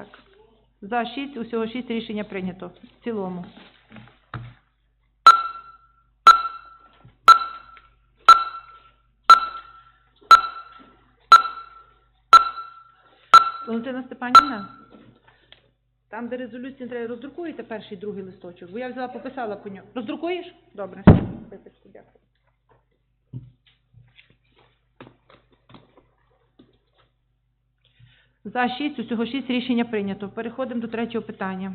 Так. За 6, усього 6 рішення прийнято. В цілому. Валентина Степанівна, там, де резолюція роздрукуєте перший і другий листочок, бо я взяла, пописала по ньому. Роздрукуєш? Добре. Виписку, За 6, усього 6 рішення прийнято. Переходимо до третього питання.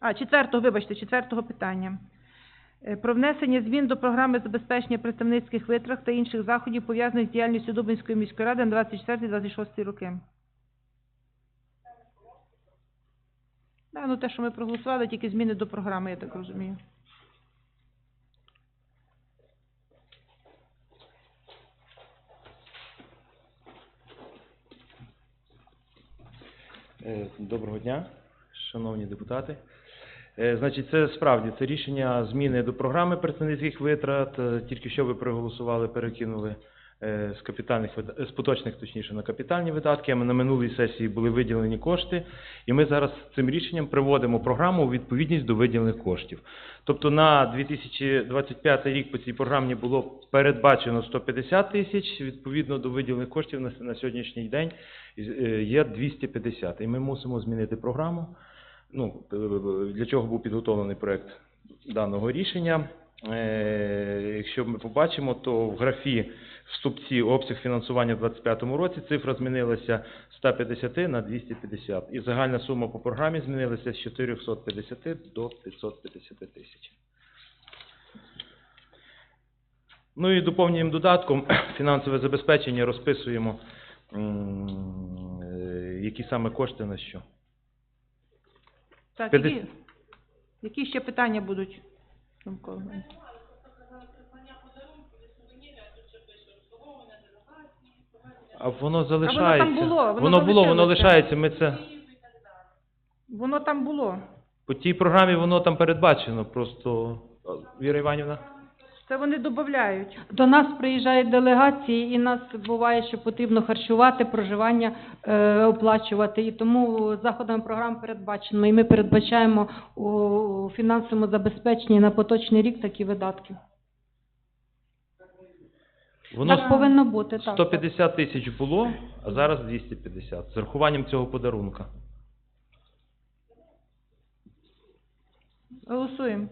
А, четвертого, вибачте, четвертого питання. Е, Про внесення змін до програми забезпечення представницьких витрат та інших заходів, пов'язаних з діяльністю Дубинської міської ради на 24-26 роки. Да, ну те, що ми проголосували, тільки зміни до програми, я так розумію. Е, Доброго дня, шановні депутати. Е, Значить, це справді це рішення зміни до програми представницьких витрат. Е, Тільки що ви проголосували, перекинули е, з капітальних вид- з поточних, точніше, на капітальні видатки. На минулій сесії були виділені кошти, і ми зараз цим рішенням приводимо програму у відповідність до виділених коштів. Тобто на 2025 рік по цій програмі було передбачено 150 тисяч, відповідно до виділених коштів на, сьогоднішній день е, є 250. І ми мусимо змінити програму. Ну, е, для чого був підготовлений проект даного рішення. Е, Якщо ми побачимо, то в графі в ступці обсяг фінансування в 2025 році цифра змінилася з 150 на 250. І загальна сума по програмі змінилася з 450 до 550 тисяч. Ну і доповнюємо додатком фінансове забезпечення, розписуємо, е, які саме кошти на що. Так, П'ятдесят- які, які ще питання будуть? А воно залишається. було, воно воно було, воно залишилося. лишається. Ми це Воно там було. по тій програмі воно там передбачено. Просто Віра Іванівна. Це вони додають. До нас приїжджають делегації, і нас буває, що потрібно харчувати, проживання е, оплачувати. І тому заходами програм передбачено. І ми передбачаємо у фінансовому забезпеченні на поточний рік такі видатки. Воно так повинно бути. Так, 150 тисяч було, а зараз 250. З рахуванням цього подарунка. Голосуємо.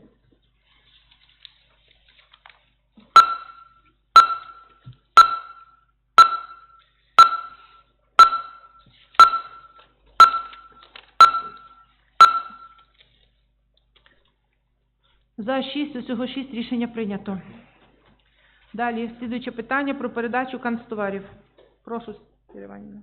За 6, усього 6 рішення прийнято. Далі, слідуюче питання про передачу канцтоварів. Прошу, Віра Іванівна.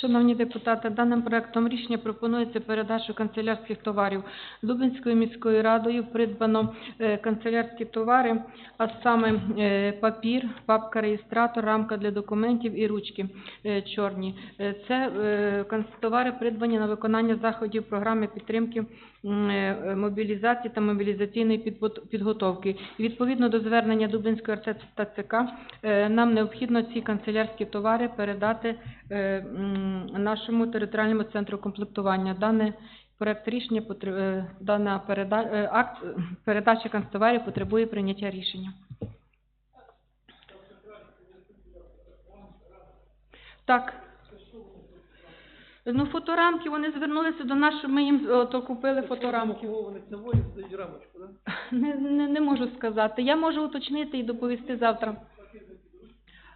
Шановні депутати, даним проектом рішення пропонується передачу канцелярських товарів. Лубенською міською радою придбано е, канцелярські товари, а саме е, папір, папка-реєстратор, рамка для документів і ручки е, чорні. Це канцтовари придбані на виконання заходів програми підтримки мобілізації та мобілізаційної підготовки. Відповідно до звернення Дубинської РТ та ЦК нам необхідно ці канцелярські товари передати нашому територіальному центру комплектування. Даний проект рішення е, дана переда... е, акт е, передача канцтоварів потребує прийняття рішення. Так. Ну, фоторамки, вони звернулися до нас, щоб ми їм е, то купили фоторамки. Вони це здають рамочку, да? Не, не, не можу сказати. Я можу уточнити і доповісти завтра.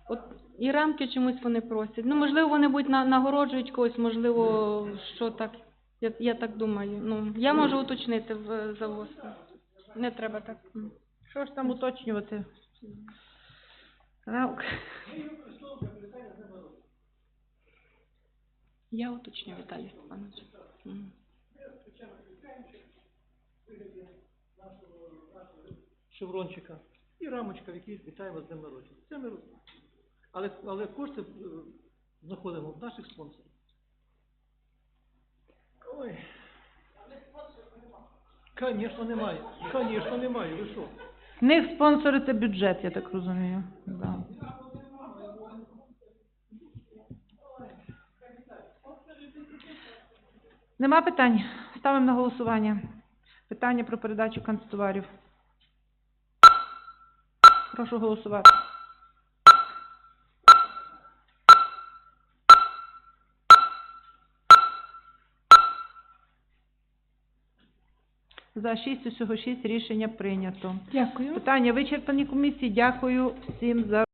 От і рамки чомусь вони просять. Ну, можливо, вони будуть на, нагороджують когось, можливо, що так. Я, я так думаю. Ну, я можу уточнити в завоз. Не треба так. М. Що ж там уточнювати? Наук. Я уточню, Віталій Степанович. М. Шеврончика і рамочка, в якій вітаємо з днем народження. Це ми робимо. Але, але кошти е, знаходимо в наших спонсорів. Ой. Звісно, немає. Звісно, немає. Ви що? Них спонсори це бюджет, я так розумію. Да. Нема питань? Ставимо на голосування. Питання про передачу канцтоварів. Прошу голосувати. За шість, усього шість рішення прийнято. Дякую. Питання вичерпані комісії. Дякую всім за